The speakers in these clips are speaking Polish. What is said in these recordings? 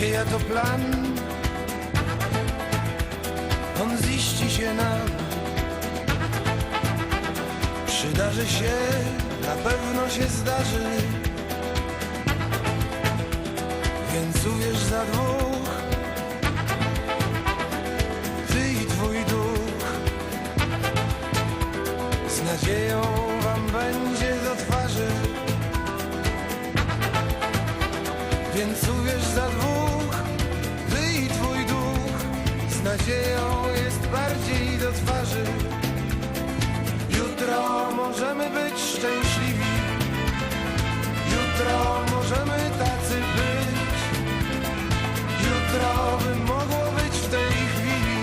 Nadzieja to plan. On ziści się nam. Przydarzy się, na pewno się zdarzy. Więc uwierz za dwóch. Ty i twój duch. Z nadzieją wam będzie do twarzy. Więc uwierz za dwóch nadzieją jest bardziej do twarzy. Jutro możemy być szczęśliwi. Jutro możemy tacy być. Jutro by mogło być w tej chwili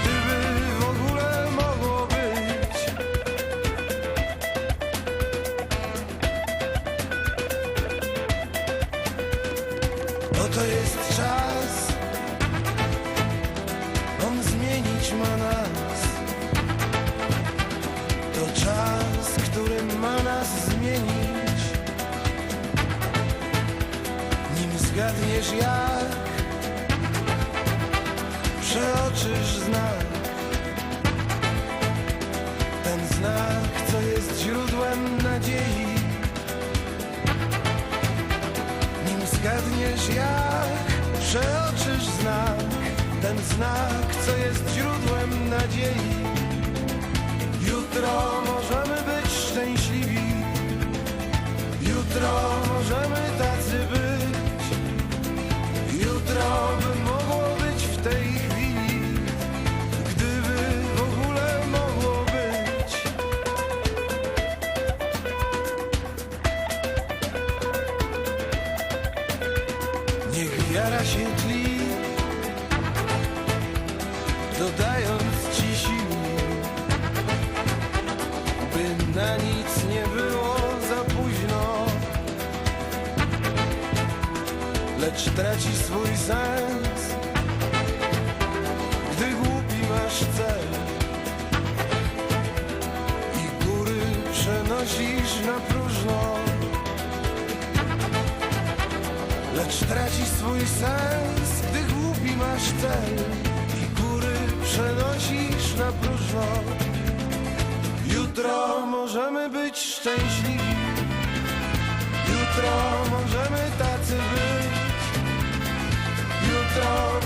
Gdyby w ogóle mogło być. Oto jest zgadniesz jak Przeoczysz znak. Ten znak, co jest źródłem nadziei. Nim zgadniesz jak Przeoczysz znak. Ten znak, co jest źródłem nadziei wiara się tli Dodając ci sił By na nic nie było za późno. Lecz traci swój sens Lecz traci swój sens, gdy głupi masz cel I góry przenosisz na próżno Jutro możemy być szczęśliwi. Jutro możemy tacy być. Jutro